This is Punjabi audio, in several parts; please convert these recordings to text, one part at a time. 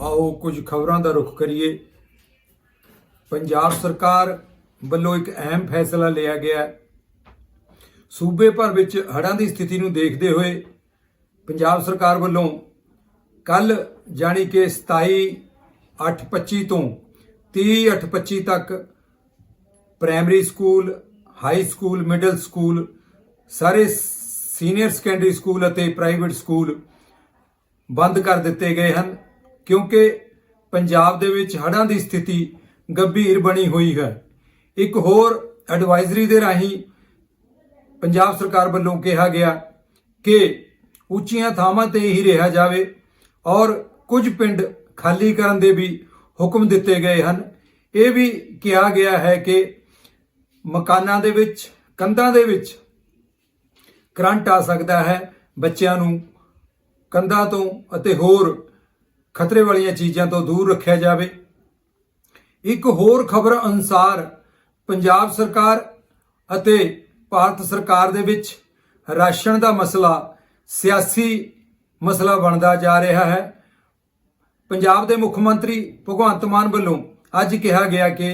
ਆਓ ਕੁਝ ਖਬਰਾਂ ਦਾ ਰੁਖ ਕਰੀਏ। ਪੰਜਾਬ ਸਰਕਾਰ ਵੱਲੋਂ ਇੱਕ ਅਹਿਮ ਫੈਸਲਾ ਲਿਆ ਗਿਆ। ਹੈ ਸੂਬੇ ਭਰ ਵਿੱਚ ਹੜ੍ਹਾਂ ਦੀ ਸਥਿਤੀ ਨੂੰ ਦੇਖਦੇ ਹੋਏ ਪੰਜਾਬ ਸਰਕਾਰ ਵੱਲੋਂ ਕੱਲ ਜਾਣੀ ਕਿ 27 8/25 ਤੋਂ 30 8/25 ਤੱਕ primary school, high school, middle school, ਸਾਰੇ ਸੀਨੀਅਰ ਸੈਕੰਡਰੀ ਸਕੂਲ ਅਤੇ ਪ੍ਰਾਈਵੇਟ ਸਕੂਲ ਬੰਦ ਕਰ ਦਿੱਤੇ ਗਏ ਹਨ। ਕਿਉਂਕਿ ਪੰਜਾਬ ਦੇ ਵਿੱਚ ਹੜ੍ਹਾਂ ਦੀ ਸਥਿਤੀ ਗੰਭੀਰ ਬਣੀ ਹੋਈ ਹੈ। ਇੱਕ ਹੋਰ ਐਡਵਾਈਜ਼ਰੀ ਦੇ ਰਾਹੀਂ ਪੰਜਾਬ ਸਰਕਾਰ ਵੱਲੋਂ ਕਿਹਾ ਗਿਆ ਕਿ ਉੱਚੀਆਂ ਥਾਵਾਂ ਤੇ ਹੀ ਰਿਹਾ ਜਾਵੇ ਔਰ ਕੁਝ ਪਿੰਡ ਖਾਲੀ ਕਰਨ ਦੇ ਵੀ ਹੁਕਮ ਦਿੱਤੇ ਗਏ ਹਨ। ਇਹ ਵੀ ਕਿਹਾ ਗਿਆ ਹੈ ਕਿ ਮਕਾਨਾਂ ਦੇ ਵਿੱਚ, ਕੰਧਾਂ ਦੇ ਵਿੱਚ ਕਰੰਟ ਆ ਸਕਦਾ ਹੈ। ਬੱਚਿਆਂ ਨੂੰ ਕੰਧਾਂ ਤੋਂ ਅਤੇ ਹੋਰ ਖਤਰੇ ਵਾਲੀਆਂ ਚੀਜ਼ਾਂ ਤੋਂ ਦੂਰ ਰੱਖਿਆ ਜਾਵੇ। ਇੱਕ ਹੋਰ ਖਬਰ ਅਨੁਸਾਰ ਪੰਜਾਬ ਸਰਕਾਰ ਅਤੇ ਭਾਰਤ ਸਰਕਾਰ ਦੇ ਵਿੱਚ ਰਾਸ਼ਨ ਦਾ ਮਸਲਾ, ਸਿਆਸੀ ਮਸਲਾ ਬਣਦਾ ਜਾ ਰਿਹਾ ਹੈ। ਪੰਜਾਬ ਦੇ ਮੁੱਖ ਮੰਤਰੀ ਭਗਵੰਤ ਮਾਨ ਵੱਲੋਂ ਅੱਜ ਕਿਹਾ ਗਿਆ ਕਿ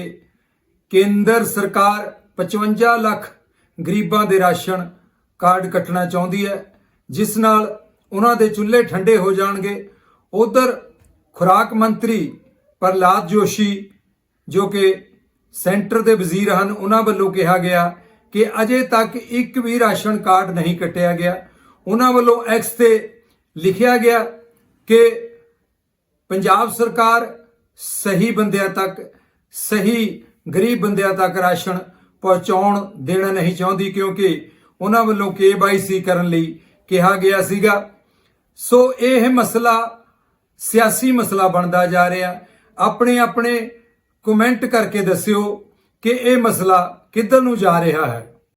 ਕੇਂਦਰ ਸਰਕਾਰ 55 ਲੱਖ ਗਰੀਬਾਂ ਦੇ ਰਾਸ਼ਨ ਕਾਰਡ ਕੱਟਣਾ ਚਾਹੁੰਦੀ ਹੈ, ਜਿਸ ਨਾਲ ਉਹਨਾਂ ਦੇ ਚੁੱਲ੍ਹੇ ਠੰਡੇ ਹੋ ਜਾਣਗੇ। ਉਧਰ ਖੁਰਾਕ ਮੰਤਰੀ ਪ੍ਰਲਾਦ ਜੋਸ਼ੀ, ਜੋ ਕਿ ਸੈਂਟਰ ਦੇ ਵਜ਼ੀਰ ਹਨ, ਉਹਨਾਂ ਵੱਲੋਂ ਕਿਹਾ ਗਿਆ ਕਿ ਅਜੇ ਤੱਕ ਇੱਕ ਵੀ ਰਾਸ਼ਨ ਕਾਰਡ ਨਹੀਂ ਕੱਟਿਆ ਗਿਆ। ਉਹਨਾਂ ਵੱਲੋਂ ਐਕਸ ਤੇ ਲਿਖਿਆ ਗਿਆ ਕਿ ਪੰਜਾਬ ਸਰਕਾਰ ਸਹੀ ਬੰਦਿਆਂ ਤੱਕ, ਸਹੀ ਗਰੀਬ ਬੰਦਿਆਂ ਤੱਕ ਰਾਸ਼ਨ ਪਹੁੰਚਾਉਣ ਦੇਣਾ ਨਹੀਂ ਚਾਹੁੰਦੀ, ਕਿਉਂਕਿ ਉਹਨਾਂ ਵੱਲੋਂ KYC ਕਰਨ ਲਈ ਕਿਹਾ ਗਿਆ ਸੀਗਾ। ਸੋ ਇਹ ਮਸਲਾ ਸਿਆਸੀ ਮਸਲਾ ਬਣਦਾ ਜਾ ਰਿਹਾ। ਆਪਣੇ ਆਪਣੇ ਕਮੈਂਟ ਕਰਕੇ ਦੱਸਿਓ ਕਿ ਇਹ ਮਸਲਾ ਕਿੱਧਰ ਨੂੰ ਜਾ ਰਿਹਾ ਹੈ।